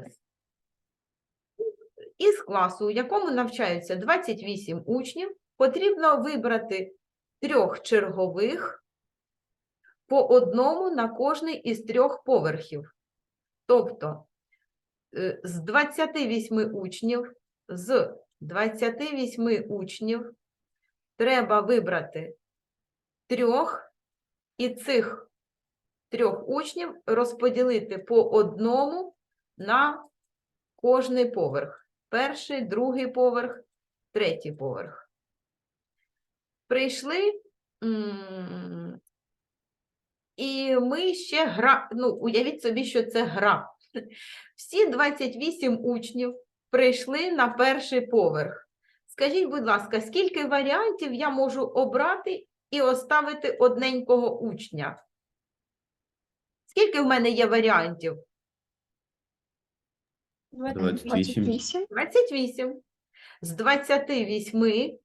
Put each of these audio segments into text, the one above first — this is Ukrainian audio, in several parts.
запис. Із класу, у якому навчаються 28 учнів, потрібно вибрати трьох чергових по одному на кожний із трьох поверхів. Тобто е, з 28 учнів, з 28 учнів треба вибрати трьох і цих трьох учнів розподілити по одному на кожний поверх. Перший, другий поверх, третій поверх. Прийшли, і ми ще гра. Ну, уявіть собі, що це гра. Всі 28 учнів прийшли на перший поверх. Скажіть, будь ласка, скільки варіантів я можу обрати і оставити одненького учня? Скільки в мене є варіантів? 28. 28. З 28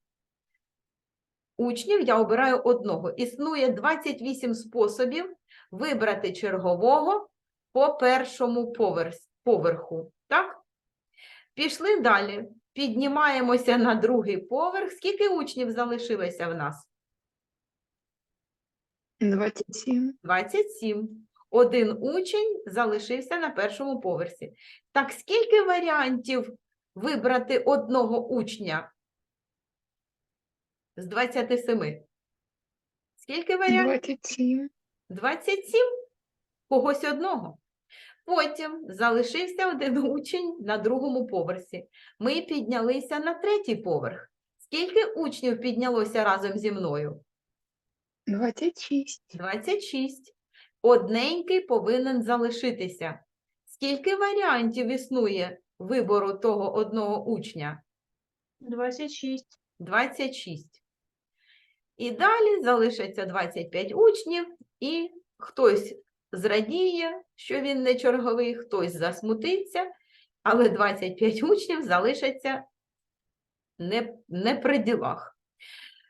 учнів я обираю одного. Існує 28 способів вибрати чергового по першому поверху. Так? Пішли далі. Піднімаємося на другий поверх. Скільки учнів залишилося в нас? 27. 27. Один учень залишився на першому поверсі. Так скільки варіантів вибрати одного учня з 27? Скільки варіантів? 27. 27? Когось одного. Потім залишився один учень на другому поверсі. Ми піднялися на третій поверх. Скільки учнів піднялося разом зі мною? 26. 26. Одненький повинен залишитися. Скільки варіантів існує вибору того одного учня? 26. 26. І далі залишиться 25 учнів, і хтось зрадіє, що він не черговий, хтось засмутиться, але 25 учнів залишаться не, не при ділах.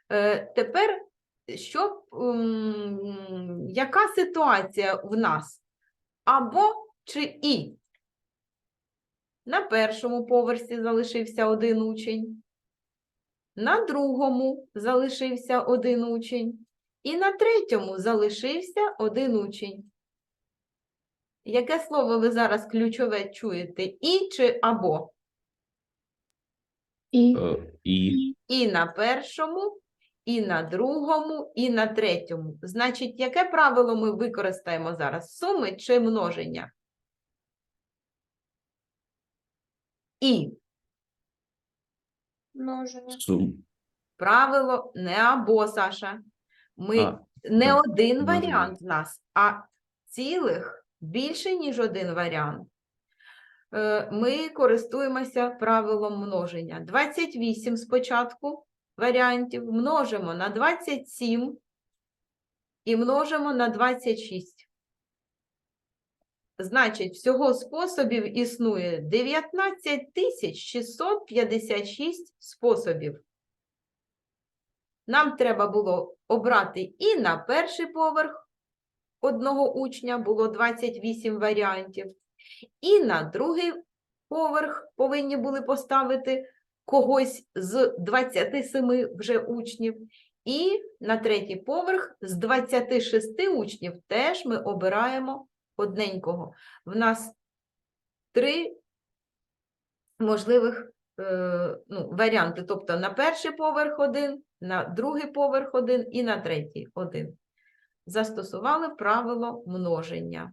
Е, тепер, що, м, яка ситуація в нас? Або чи і? На першому поверсі залишився один учень. На другому залишився один учень, і на третьому залишився один учень. Яке слово ви зараз ключове чуєте? І чи або? І Е, І І на першому, і на другому, і на третьому. Значить, яке правило ми використаємо зараз? Суми чи множення? І. Множення. сум. Правило не або, Саша. Ми А, не так, один множення. варіант в нас, а цілих більше, ніж один варіант. Е, Ми користуємося правилом множення. 28 спочатку варіантів множимо на 27 і множимо на 26. Значить, всього способів існує 19 656 способів. Нам треба було обрати і на перший поверх одного учня було 28 варіантів, і на другий поверх повинні були поставити когось з 27 вже учнів, і на третій поверх з 26 учнів теж ми обираємо одненького. В нас три можливих е, ну, варіанти. Тобто на перший поверх один, на другий поверх один і на третій один. Застосували правило множення.